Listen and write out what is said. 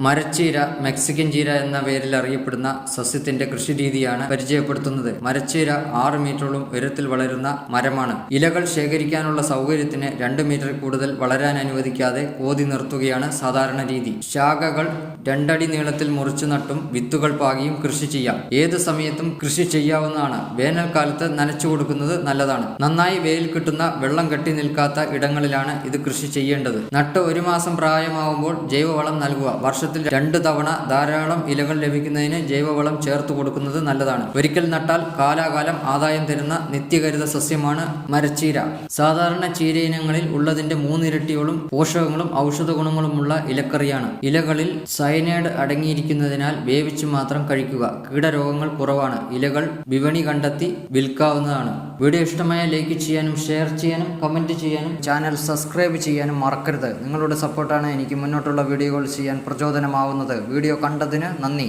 മരച്ചീര Mexican ചീര എന്ന പേരിൽ അറിയപ്പെടുന്ന സസ്യത്തിന്റെ കൃഷിരീതിയാണ് പരിചയപ്പെടുത്തുന്നത്. മരച്ചീര ആറ് മീറ്ററോളം ഉയരത്തിൽ വളരുന്ന മരമാണ്. ഇലകൾ ശേഖരിക്കാനുള്ള സൗകര്യത്തിന് രണ്ട് മീറ്റർ കൂടുതൽ വളരാൻ അനുവദിക്കാതെ കോതി നിർത്തുകയാണ് സാധാരണ രീതി. ശാഖകൾ രണ്ടടി നീളത്തിൽ മുറിച്ചു നട്ടും വിത്തുകൾ പാകിയും കൃഷി ചെയ്യാം. ഏത് സമയത്തും കൃഷി ചെയ്യാവുന്നതാണ്. വേനൽക്കാലത്ത് നനച്ചു കൊടുക്കുന്നത് നല്ലതാണ്. നന്നായി വെയിൽ കിട്ടുന്ന വെള്ളം കെട്ടി നിൽക്കാത്ത ഇടങ്ങളിലാണ് ഇത് കൃഷി ചെയ്യേണ്ടത്. നട്ട് ഒരു മാസം പ്രായമാവുമ്പോൾ ജൈവവളം നൽകുക. വർഷത്തിൽ രണ്ട് തവണ ധാരാളം ഇലകൾ ലഭിക്കുന്നതിന് ജൈവവളം ചേർത്ത് കൊടുക്കുന്നത് നല്ലതാണ്. ഒരിക്കൽ നട്ടാൽ കാലാകാലം ആദായം തരുന്ന നിത്യഹരിത സസ്യമാണ് മരച്ചീര. സാധാരണ ചീര ഇനങ്ങളിൽ ഉള്ളതിന്റെ മൂന്നിരട്ടിയോളം പോഷകങ്ങളും ഔഷധ ഗുണങ്ങളുമുള്ള ഇലക്കറിയാണ്. ഇലകളിൽ സയനൈഡ് അടങ്ങിയിരിക്കുന്നതിനാൽ വേവിച്ച് മാത്രം കഴിക്കുക. കീടരോഗങ്ങൾ കുറവാണ്. ഇലകൾ വിപണി കണ്ടെത്തി വിൽക്കാവുന്നതാണ്. വീഡിയോ ഇഷ്ടമായ ലൈക്ക് ചെയ്യാനും ഷെയർ ചെയ്യാനും കമന്റ് ചെയ്യാനും ചാനൽ സബ്സ്ക്രൈബ് ചെയ്യാനും മറക്കരുത്. നിങ്ങളുടെ സപ്പോർട്ടാണ് എനിക്ക് മുന്നോട്ടുള്ള വീഡിയോകൾ ചെയ്യാൻ പ്രചോദനമാവുന്നത്. വീഡിയോ കണ്ടതിന് നന്ദി.